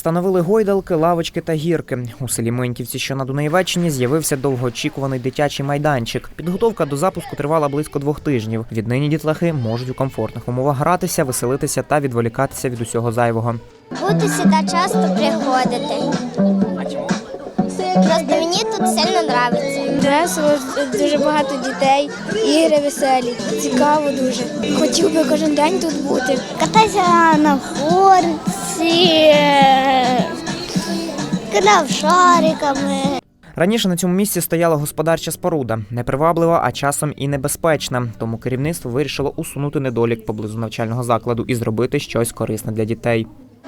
Встановили гойдалки, лавочки та гірки. У селі Миньківці, що на Дунаєвеччині, з'явився довгоочікуваний дитячий майданчик. Підготовка до запуску тривала близько двох тижнів. Віднині дітлахи можуть у комфортних умовах гратися, веселитися та відволікатися від усього зайвого. Буду сюди часто приходити. Просто мені тут сильно подобається. Весело, дуже багато дітей, ігри веселі. Цікаво дуже. Хотів би кожен день тут бути. Катайся на горці, кидав шариками. Раніше на цьому місці стояла господарча споруда, неприваблива, а часом і небезпечна. Тому керівництво вирішило усунути недолік поблизу навчального закладу і зробити щось корисне для дітей.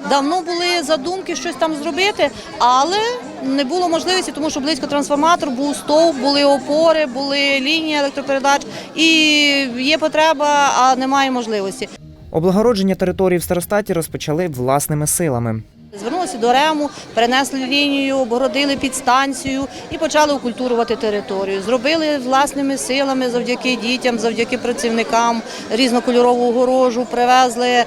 Давно були задумки щось там зробити, але не було можливості, тому що близько трансформатор був стовп, були опори, були лінії електропередач, і є потреба, а немає можливості. Облагородження території в старостаті розпочали власними силами. Звернулися до РЕМу, перенесли лінію, обгородили підстанцію і почали окультурувати територію. Зробили власними силами завдяки дітям, завдяки працівникам різнокольорову огорожу, привезли е,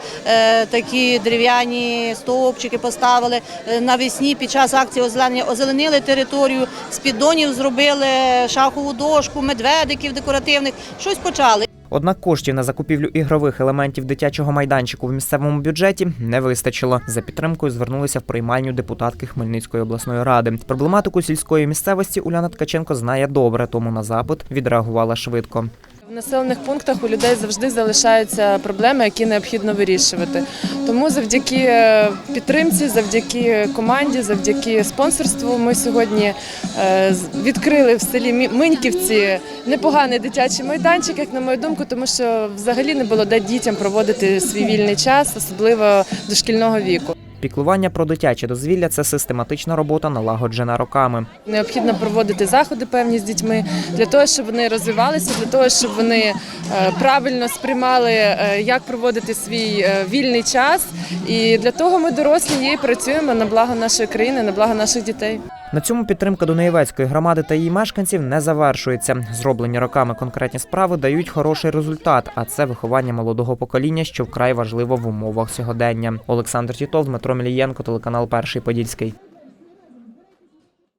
такі дерев'яні стовпчики, поставили Е, навесні під час акції озеленення, озеленили територію, з піддонів зробили шахову дошку, медведиків декоративних. Щось почали. Однак коштів на закупівлю ігрових елементів дитячого майданчику в місцевому бюджеті не вистачило. За підтримкою звернулися в приймальню депутатки Хмельницької обласної ради. Проблематику сільської місцевості Уляна Ткаченко знає добре, тому на запит відреагувала швидко. В населених пунктах у людей завжди залишаються проблеми, які необхідно вирішувати. Тому завдяки е, підтримці, завдяки команді, завдяки спонсорству ми сьогодні е, відкрили в селі Миньківці непоганий дитячий майданчик, як на мою думку, тому що взагалі не було де дітям проводити свій вільний час, особливо дошкільного віку. Піклування про дитяче дозвілля це систематична робота, налагоджена роками. Необхідно проводити заходи певні з дітьми для того, щоб вони розвивалися, для того, щоб вони е, правильно сприймали, е, як проводити свій е, вільний час. І для того ми дорослі і працюємо на благо нашої країни, на благо наших дітей. На цьому підтримка Дунаєвецької громади та її мешканців не завершується. Зроблені роками конкретні справи дають хороший результат, а це виховання молодого покоління, що вкрай важливо в умовах сьогодення. Олександр Тітов, Дмитро Мілієнко, телеканал Перший Подільський.